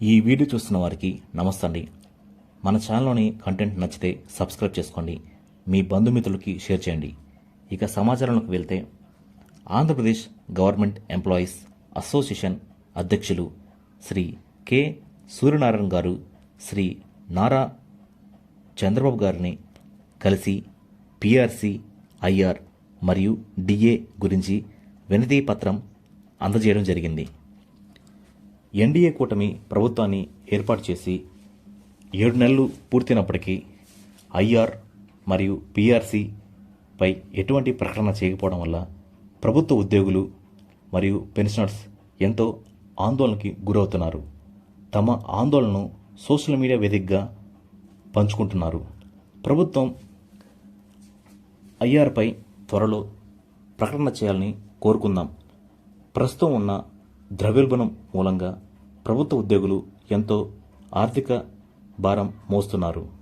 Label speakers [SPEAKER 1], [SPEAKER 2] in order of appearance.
[SPEAKER 1] ఈ వీడియో చూస్తున్న వారికి నమస్తే అండి మన ఛానల్లోని కంటెంట్ నచ్చితే సబ్స్క్రైబ్ చేసుకోండి. మీ బంధుమిత్రులకి షేర్ చేయండి. ఇక సమాచారంలోకి వెళ్తే ఆంధ్రప్రదేశ్ గవర్నమెంట్ ఎంప్లాయీస్ అసోసియేషన్ అధ్యక్షులు శ్రీ కె. సూర్యనారాయణ గారు శ్రీ నారా చంద్రబాబు గారిని కలిసి పిఆర్సి ఐఆర్ మరియు డిఏ గురించి వినతి పత్రం అందజేయడం జరిగింది. ఎన్డీఏ కూటమి ప్రభుత్వాన్ని ఏర్పాటు చేసి ఏడు నెలలు పూర్తయినప్పటికీ ఐఆర్ మరియు పిఆర్సిపై ఎటువంటి ప్రకటన చేయకపోవడం వల్ల ప్రభుత్వ ఉద్యోగులు మరియు పెన్షనర్స్ ఎంతో ఆందోళనకి గురవుతున్నారు. తమ ఆందోళనను సోషల్ మీడియా వేదికగా పంచుకుంటున్నారు. ప్రభుత్వం ఐఆర్పై త్వరలో ప్రకటన చేయాలని కోరుకుందాం. ప్రస్తుతం ఉన్న ద్రవ్యోల్బణం మూలంగా ప్రభుత్వ ఉద్యోగులు ఎంతో ఆర్థిక భారం మోస్తున్నారు.